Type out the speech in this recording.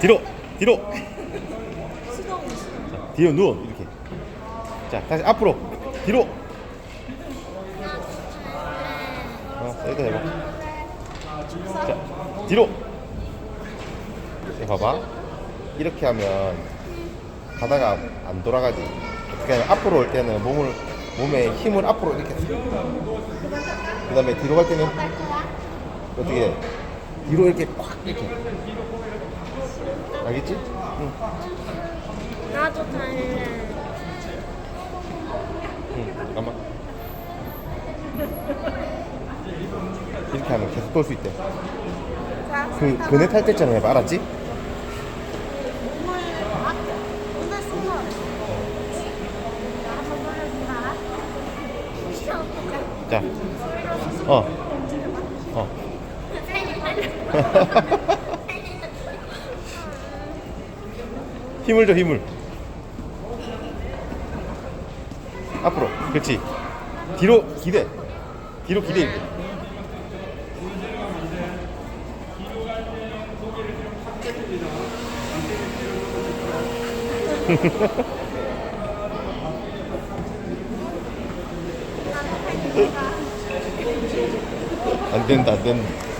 뒤로 뒤로. 자, 뒤로 누워 이렇게. 자 다시 앞으로. 뒤로. 어 여기다 해봐. 자 뒤로. 자, 봐봐. 이렇게 하면 가다가 안 돌아가지. 어떻게 하면 앞으로 올 때는 몸을 몸에 힘을 앞으로 이렇게. 그 다음에 뒤로 갈 때는 어떻게 해? 뒤로 이렇게 꽉 이렇게 알겠지? 응. 나도 탈래. 응, 잠깐만. 이렇게 하면 계속 돌 수 있대. 자그 그네 탈 때처럼 해봐, 알았지? 몸을 앞에 오늘 숨어. 한번 보여줄까? 자, 어, 어. 힘을 줘, 힘을. 앞으로, 그렇지. 뒤로 기대. 뒤로 기대. 이렇게. 안 된다, 안 된다.